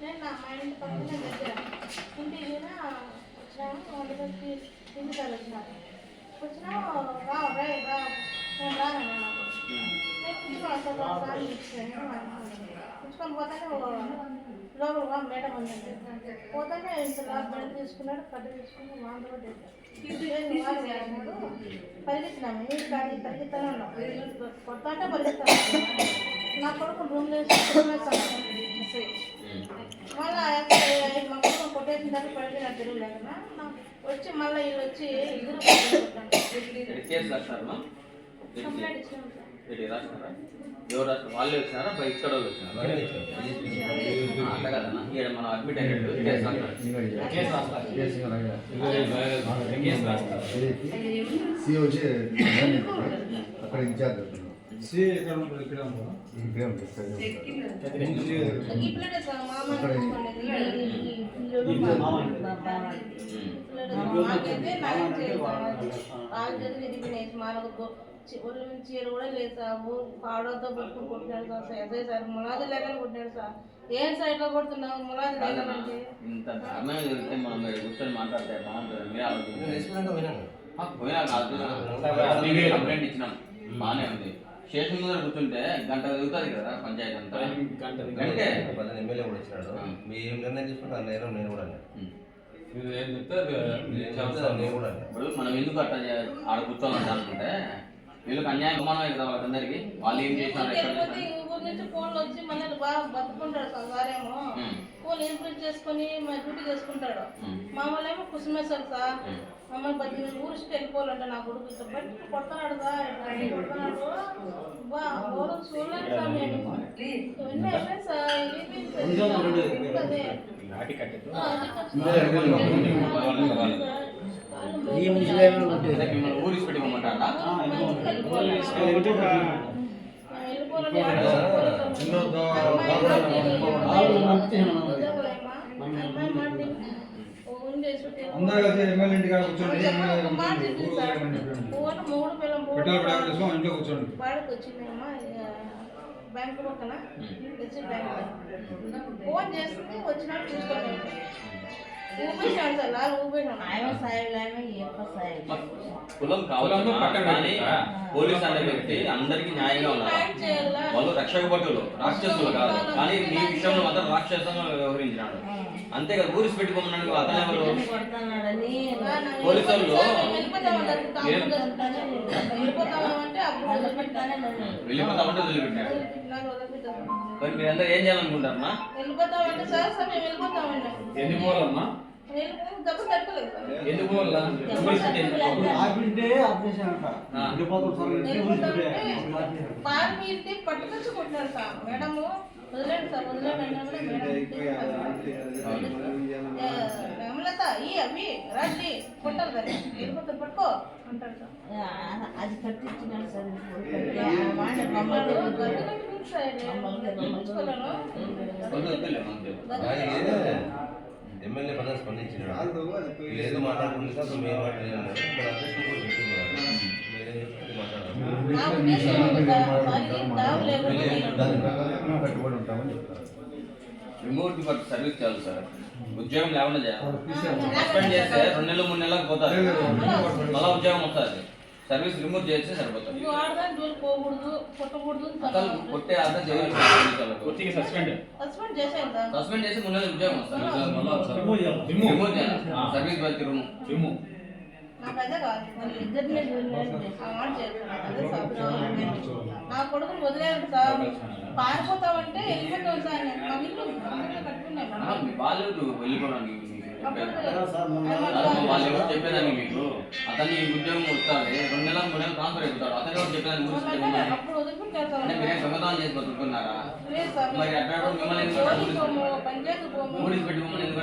నేను మా ఇంటి పక్కన దగ్గర ఇంటికి పోయినా వచ్చినాము వంటకి ఇంటి కాడ వచ్చినాము వచ్చినా రా రా రా నేను రాను పుచ్చుకొని పోతానే లోపల మేడం ఉందండి పోతానే ఇంత బెడ తీసుకున్నాడు కట్ట తీసుకుని మామూలు పరిగెత్తినాము. ఇంటి కానీ పరిగెత్తానే ఉన్నాం కొడతాంటే పరిగెత్తాను నా కొడుకు రూమ్ మళ్ళీ మా కొడుకు కొట్టేసిన తర్వాత పడిపోయిన తెరువు లేకనా వచ్చి మళ్ళీ వీళ్ళు వచ్చి ఇద్దరు కంప్లైంట్ రాస్తారా ఎవరు రాస్తారు వాళ్ళే వచ్చినారా? బయట ఇక్కడ వచ్చినారా. అంత కదన్నా ఇక్కడ మనం అడ్మిట్ అయినట్టు కేసు రాస్తారు కేసు రాస్తారు సి వచ్చి అక్కడ ఇన్ఛార్జ్ ఇక్కడే ఉంటుంది సార్ ఈ ప్లేట్ సార్ మామ. తీసుకునేది ఈ ఒళ్ళు నుంచి చీర కూడా లేదు సార్ పాడవతో పట్టుకుని కొట్టినాడు సార్. ఎస్ఐ సార్ ములాది లేకని కొట్టినాడు సార్. ఏం సార్ ఇట్లా కొడుతున్నావు? ములాది లేకనంటే ఇంత దారుణంగా జరిగితే మనం మీరు కూర్చొని మాట్లాడితే బాగుంటుంది మీరే కంప్లైంట్ ఇచ్చినాం. బాగానే ఉంది. స్టేషన్ ముందర కూర్చుంటే గంట తిరుగుతుంది కదా పంచాయతీ అంతా. గంటే పలానా ఎమ్మెల్యే కూడా వచ్చినాడు. మీ ఏం నిర్ణయం తీసుకుంటే ఆ నిర్ణయం నేను కూడా. మీరు అది ఇప్పుడు మనం ఎందుకు అట్లా ఆడ కూర్చోవాలి అనుకుంటే వీళ్ళకి అన్యాయం సమానమే కదా వాళ్ళందరికీ వాళ్ళు ఏం చేసినారు నుంచి ఫోన్లు వచ్చి బాగా బతుకుంటాడు సారేమో. ఫోన్ చేసుకొని మా డ్యూటీ చేసుకుంటాడు. మా వాళ్ళేమో కుసుమేశారు సార్. మమ్మల్ని పది ఊరికి వెళ్ళిపోవాలంటే నా కొడుకు. బయట కొడుతున్నాడు సార్. ఇట్లా కొడుతున్నాడు. బా ఎవరు చూడలేదు సార్ నేను సార్. అదే. ఆ, ఈ మిమ్మల్ని ఊరికి పెట్టి పోమంటారా అందరూ కలిసి ఎమ్మెల్యే ఇంటికాడ కూర్చోండి ఎమ్మెల్యే ఇంట్లో కూర్చోండి బ్యాంక్ పక్కన ఫోన్ చేస్తుంది వచ్చినట్టు చూసుకోండి కులం కావచ్చు? పోలీస్ అనే వ్యక్తి అందరికి న్యాయంగా ఉన్నారు. వాళ్ళు రక్షక భటులు రాక్షసులు కాదు. కానీ నీ విషయంలో మాత్రం రాక్షసంగా వ్యవహరించినాడు. అంతే కదా ఊరిసి పెట్టుకోమన్నాడు అతను ఎవరు? పోలీసు వాళ్ళు వెళ్ళిపోతామంటే అప్పుడు మరి మీరందరూ ఏం చేయాలనుకుంటారన్నా వెళ్ళిపోతామంటే సార్ సార్ మేము వెళ్ళిపోతామండి ఎందుకు పోవాలమ్మా ఎందుకు పోవాలా బాగా సార్ మేడము వదిలేండి సార్ వదిలేండి మేడం ఈ అవి రండి కొట్టాలి దాన్ని వెళ్ళిపోతే పట్టుకో సార్ అది కట్టించినాడు సార్ ఎమ్మెల్యే పదవి స్పందించినాడు లేదు మాట్లాడుకుంటే మేము మాట్లాడలేదు రిమోట్ ఫర్ సర్వీస్ చాలు సార్ ఉద్యోగం లేకుండా చేయాలి. సస్పెండ్ చేస్తే రెండు నెలలు మూడు నెలలకు పోతారు. మళ్ళీ ఉద్యోగం వస్తుంది. సర్వీస్ రిమూవ్ చేస్తే సరిపోతుంది. అసలు. కొట్టే అర్థం చేయాలి పూర్తిగా సస్పెండ్. చేసి ఉద్యోగం వస్తుంది. రిమూవ్ రిమూవ్ చేయాలి. Service remove. రిమూవ్. నా కొడుకుని వదిలేరు సార్. మా ఇల్లు వెళ్ళిపోవడానికి చెప్పేదాన్ని మీకు. అతని ఉద్యోగం వస్తుంది. రెండు నెలలు మూడు నెలలు ట్రాన్స్ఫర్ అయిపోతాడు. అతను ఎవరు సార్ అంటే మీరేం దొంగతనం చేసి బతుకుతున్నారా? సార్. మరి అట్లా మిమ్మల్ని ఊరికి పెట్టి మమ్మల్ని ఎందుకు